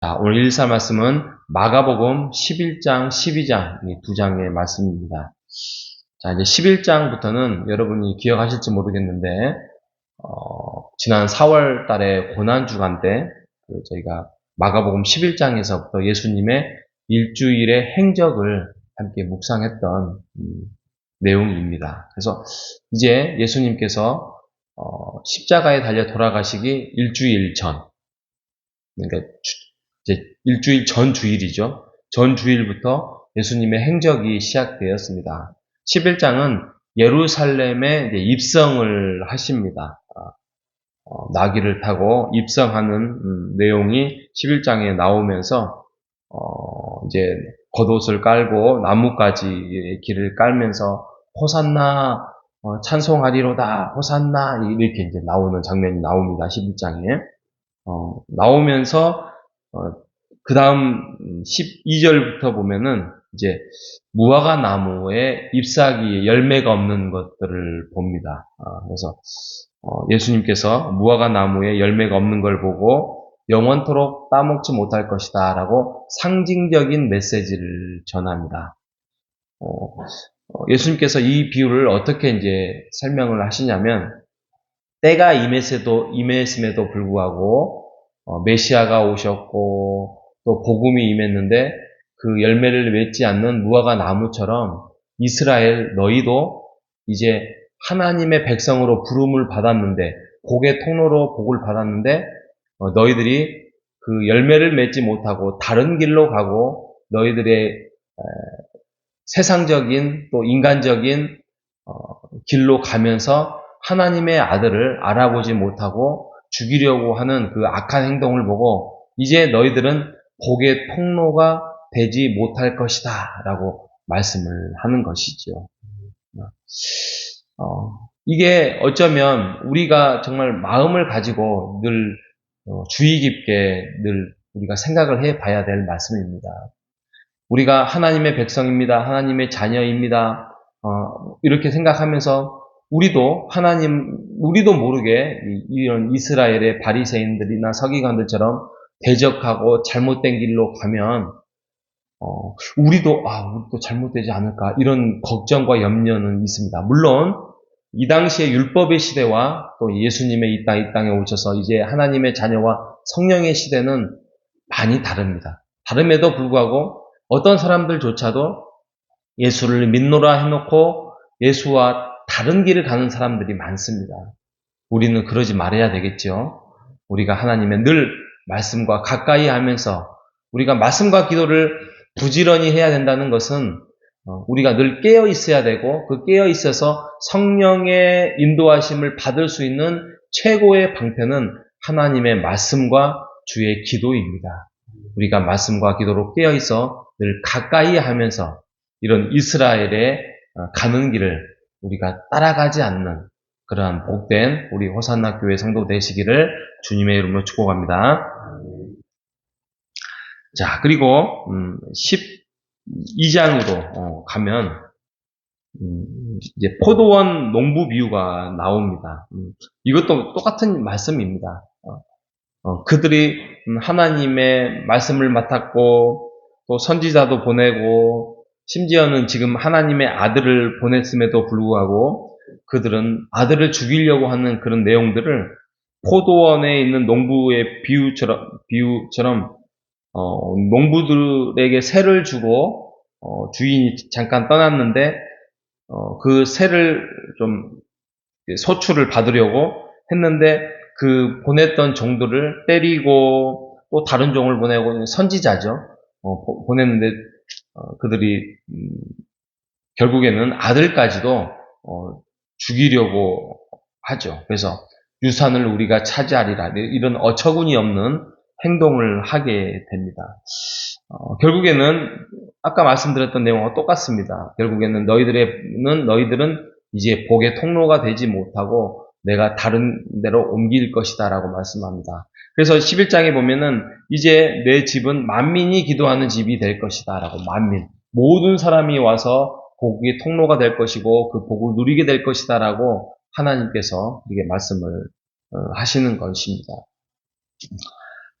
자, 오늘 1사 말씀은 마가복음 11장, 12장 이 두 장의 말씀입니다. 자, 이제 11장부터는 여러분이 기억하실지 모르겠는데 어, 지난 4월 달에 고난 주간 때 그 저희가 마가복음 11장에서부터 예수님의 일주일의 행적을 함께 묵상했던 음, 내용입니다. 그래서 이제 예수님께서 어, 십자가에 달려 돌아가시기 일주일 전, 그러니까 일주일 전 주일이죠. 전 주일부터 예수님의 행적이 시작되었습니다. 11장은 예루살렘에 입성을 하십니다. 어, 나귀를 타고 입성하는 음, 내용이 11장에 나오면서 어, 이제 겉옷을 깔고 나뭇가지 길을 깔면서 호산나 어, 찬송하리로다 호산나 이렇게 이제 나오는 장면이 나옵니다. 11장에 어, 나오면서 그 다음 12절부터 보면은 이제 무화과 나무에 잎사귀에 열매가 없는 것들을 봅니다. 어, 그래서 어, 예수님께서 무화과 나무에 열매가 없는 걸 보고 영원토록 따먹지 못할 것이다 라고 상징적인 메시지를 전합니다. 어, 예수님께서 이 비유를 어떻게 이제 설명을 하시냐면 때가 임했음에도, 임했음에도 불구하고 메시아가 오셨고 또 복음이 임했는데 그 열매를 맺지 않는 무화과 나무처럼 이스라엘 너희도 이제 하나님의 백성으로 부름을 받았는데 복의 통로로 복을 받았는데 어, 너희들이 그 열매를 맺지 못하고 다른 길로 가고 너희들의 세상적인 또 인간적인 어, 길로 가면서 하나님의 아들을 알아보지 못하고 죽이려고 하는 그 악한 행동을 보고 이제 너희들은 복의 통로가 되지 못할 것이다. 라고 말씀을 하는 것이죠. 어, 이게 어쩌면 우리가 정말 마음을 가지고 늘 어, 주의 깊게 늘 우리가 생각을 해 봐야 될 말씀입니다. 우리가 하나님의 백성입니다. 하나님의 자녀입니다. 어, 이렇게 생각하면서 우리도 하나님, 우리도 모르게 이런 이스라엘의 바리새인들이나 서기관들처럼 대적하고 잘못된 길로 가면 어, 우리도 아 우리도 잘못되지 않을까 이런 걱정과 염려는 있습니다. 물론 이 당시의 율법의 시대와 또 예수님의 이 땅 이 땅에 오셔서 이제 하나님의 자녀와 성령의 시대는 많이 다릅니다. 다름에도 불구하고 어떤 사람들조차도 예수를 믿노라 해놓고 예수와 다른 길을 가는 사람들이 많습니다. 우리는 그러지 말아야 되겠죠. 우리가 하나님의 늘 말씀과 가까이 하면서 우리가 말씀과 기도를 부지런히 해야 된다는 것은 어, 우리가 늘 깨어 있어야 되고 그 깨어 있어서 성령의 인도하심을 받을 수 있는 최고의 방편은 하나님의 말씀과 주의 기도입니다. 우리가 말씀과 기도로 깨어 있어 늘 가까이 하면서 이런 이스라엘의 어, 가는 길을 우리가 따라가지 않는 그러한 복된 우리 호산나 교회 성도 되시기를 주님의 이름으로 축복합니다. 자, 그리고 음, 12장으로 어, 가면 음, 이제 포도원 농부 비유가 나옵니다. 음, 이것도 똑같은 말씀입니다. 어, 어, 그들이 하나님의 말씀을 맡았고 또 선지자도 보내고 심지어는 지금 하나님의 아들을 보냈음에도 불구하고 그들은 아들을 죽이려고 하는 그런 내용들을 포도원에 있는 농부의 비유처럼 비유처럼 어, 농부들에게 새를 주고 어, 주인이 잠깐 떠났는데 어, 그 새를 좀 소출을 받으려고 했는데 그 보냈던 종들을 때리고 또 다른 종을 보내고 선지자죠. 어, 보냈는데 어, 그들이 음, 결국에는 아들까지도 어, 죽이려고 하죠. 그래서 유산을 우리가 차지하리라 이런 어처구니 없는 행동을 하게 됩니다. 어, 결국에는 아까 말씀드렸던 내용과 똑같습니다. 결국에는 너희들은 너희들은 이제 복의 통로가 되지 못하고 내가 다른 데로 옮길 것이다라고 말씀합니다. 그래서 11장에 보면은 이제 내 집은 만민이 기도하는 집이 될 것이다 라고 만민 모든 사람이 와서 복의 통로가 될 것이고 그 복을 누리게 될 것이다 라고 하나님께서 이렇게 말씀을 어, 하시는 것입니다.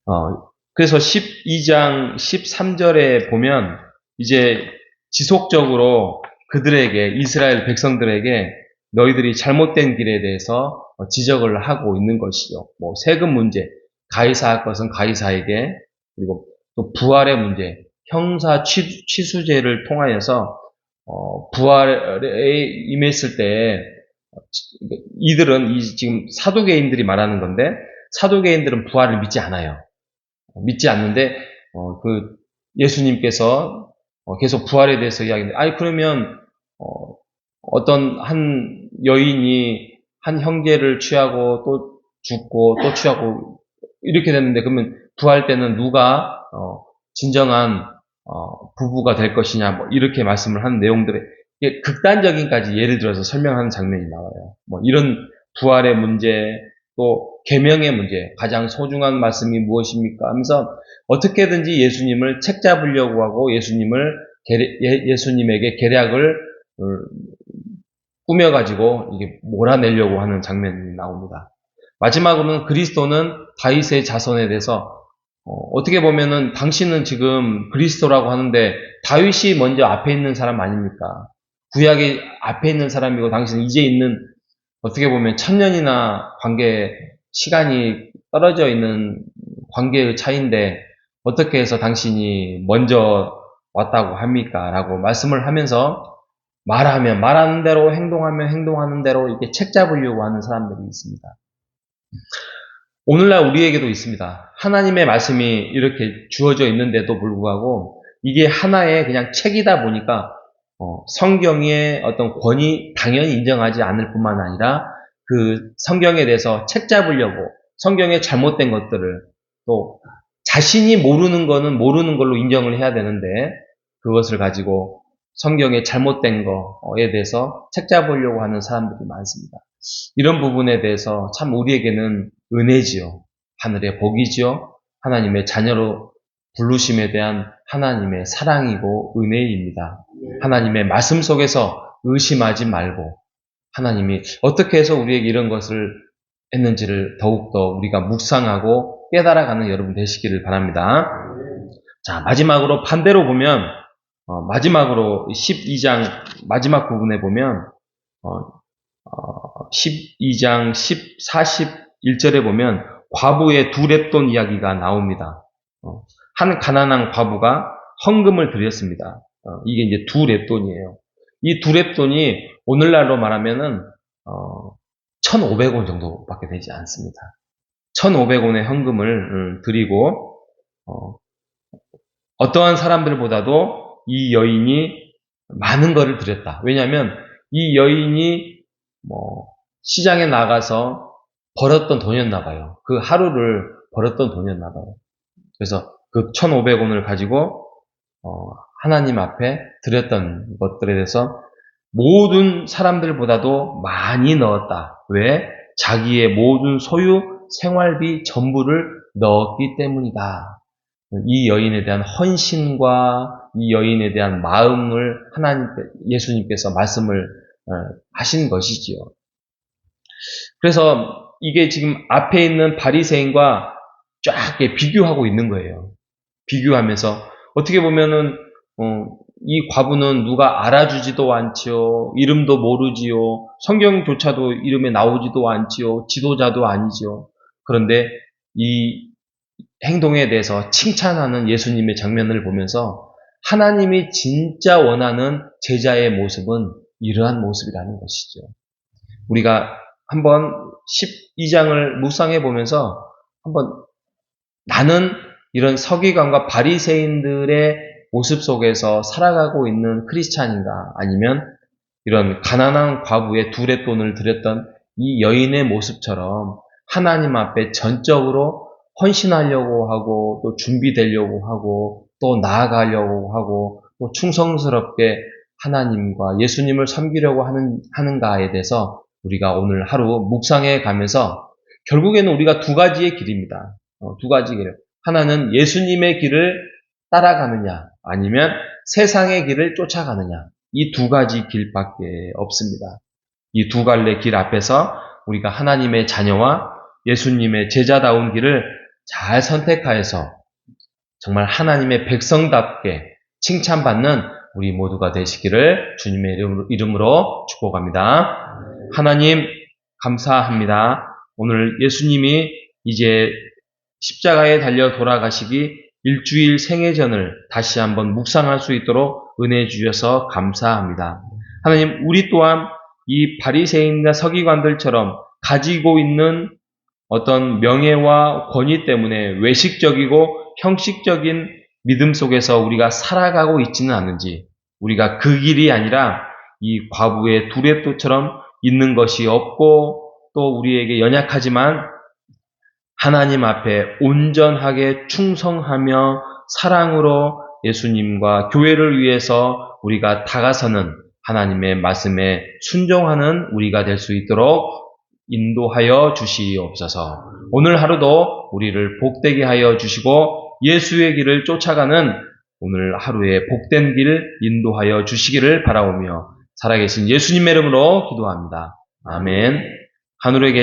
어, 그래서 12장 13절에 보면 이제 지속적으로 그들에게 이스라엘 백성들에게 너희들이 잘못된 길에 대해서 지적을 하고 있는 것이죠. 뭐 세금 문제, 가이사 할 것은 가이사에게 그리고 또 부활의 문제, 형사 취 수, 제를 통하여서 어, 부활에 임했을 때 이들은 이 지금 사도계인들이 말하는 건데 사도계인들은 부활을 믿지 않아요. 믿지 않는데 어, 그 예수님께서 어, 계속 부활에 대해서 이야기하는데 아니 그러면 어, 떤한 여인이 한 형제를 취하고 또 죽고 또 취하고 이렇게 됐는데 그러면 부활 때는 누가 어, 진정한 어, 부부가 될 것이냐 뭐 이렇게 말씀을 하는 내용들에 극단적인까지 예를 들어서 설명하는 장면이 나와요. 뭐 이런 부활의 문제 또 계명의 문제 가장 소중한 말씀이 무엇입니까 하면서 어떻게든지 예수님을 책 잡으려고 하고 예수님을 예, 예수님에게 계략을 어, 꾸며가지고 이게 몰아내려고 하는 장면이 나옵니다. 마지막으로는 그리스도는 다윗의 자손에 대해서 어, 떻게 보면은 당신은 지금 그리스도라고 하는데 다윗이 먼저 앞에 있는 사람 아닙니까? 구약의 앞에 있는 사람이고 당신은 이제 있는 어떻게 보면 천년이나 관계 시간이 떨어져 있는 관계의 차이인데 어떻게 해서 당신이 먼저 왔다고 합니까? 라고 말씀을 하면서 말하면 말하는 대로 행동하면 행동하는 대로 이렇게 책 잡으려고 하는 사람들이 있습니다. 오늘날 우리에게도 있습니다. 하나님의 말씀이 이렇게 주어져 있는데도 불구하고 이게 하나의 그냥 책이다 보니까 어, 성경의 어떤 권위 당연히 인정하지 않을 뿐만 아니라 그 성경에 대해서 책 잡으려고 성경의 잘못된 것들을 또 자신이 모르는 거는 모르는 걸로 인정을 해야 되는데 그것을 가지고 성경의 잘못된 거에 대해서 책 잡으려고 하는 사람들이 많습니다. 이런 부분에 대해서 참 우리에게는 은혜지요. 하늘의 복이지요. 하나님의 자녀로 부르심에 대한 하나님의 사랑이고 은혜입니다. 하나님의 말씀 속에서 의심하지 말고 하나님이 어떻게 해서 우리에게 이런 것을 했는지를 더욱더 우리가 묵상하고 깨달아가는 여러분 되시기를 바랍니다. 자, 마지막으로 반대로 보면, 어, 마지막으로 12장 마지막 부분에 보면, 어, 어, 12장 10, 41절에 보면 과부의 두 랩돈 이야기가 나옵니다. 어, 한 가난한 과부가 헌금을 드렸습니다. 어, 이게 이제 두 랩돈이에요. 이 두 랩돈이 오늘날로 말하면은 어, 1,500원 정도밖에 되지 않습니다. 1,500원의 현금을 음, 드리고 어, 어떠한 사람들보다도 이 여인이 많은 것을 드렸다. 왜냐하면 이 여인이 뭐 시장에 나가서 벌었던 돈이었나 봐요. 그 하루를 벌었던 돈이었나 봐요. 그래서 그 1,500원을 가지고 어, 하나님 앞에 드렸던 것들에 대해서 모든 사람들보다도 많이 넣었다. 왜? 자기의 모든 소유, 생활비 전부를 넣었기 때문이다. 이 여인에 대한 헌신과 이 여인에 대한 마음을 하나님, 예수님께서 말씀을 어, 하신 것이지요. 그래서 이게 지금 앞에 있는 바리새인과 쫙 비교하고 있는 거예요. 비교하면서 어떻게 보면은 어, 이 과부는 누가 알아주지도 않지요. 이름도 모르지요. 성경조차도 이름에 나오지도 않지요. 지도자도 아니지요. 그런데 이 행동에 대해서 칭찬하는 예수님의 장면을 보면서 하나님이 진짜 원하는 제자의 모습은 이러한 모습이라는 것이죠. 우리가 한번 12장을 묵상해 보면서 한번 나는 이런 서기관과 바리새인들의 모습 속에서 살아가고 있는 크리스찬인가 아니면 이런 가난한 과부의 둘의 돈을 들였던 이 여인의 모습처럼 하나님 앞에 전적으로 헌신하려고 하고 또 준비되려고 하고 또 나아가려고 하고 또 충성스럽게 하나님과 예수님을 섬기려고 하는, 하는가에 대해서 우리가 오늘 하루 묵상해 가면서 결국에는 우리가 두 가지의 길입니다. 어, 두 가지 길. 하나는 예수님의 길을 따라가느냐, 아니면 세상의 길을 쫓아가느냐. 이 두 가지 길밖에 없습니다. 이 두 갈래 길 앞에서 우리가 하나님의 자녀와 예수님의 제자다운 길을 잘 선택하여서 정말 하나님의 백성답게 칭찬받는 우리 모두가 되시기를 주님의 이름- 이름으로 축복합니다. 하나님 감사합니다. 오늘 예수님이 이제 십자가에 달려 돌아가시기 일주일 생애전을 다시 한번 묵상할 수 있도록 은혜 주셔서 감사합니다. 하나님 우리 또한 이 바리새인과 서기관들처럼 가지고 있는 어떤 명예와 권위 때문에 외식적이고 형식적인 믿음 속에서 우리가 살아가고 있지는 않은지 우리가 그 길이 아니라 이 과부의 두레토처럼 있는 것이 없고 또 우리에게 연약하지만 하나님 앞에 온전하게 충성하며 사랑으로 예수님과 교회를 위해서 우리가 다가서는 하나님의 말씀에 순종하는 우리가 될 수 있도록 인도하여 주시옵소서. 오늘 하루도 우리를 복되게 하여 주시고 예수의 길을 쫓아가는 오늘 하루의 복된 길 인도하여 주시기를 바라오며 살아계신 예수님의 이름으로 기도합니다. 아멘. 하늘에 계신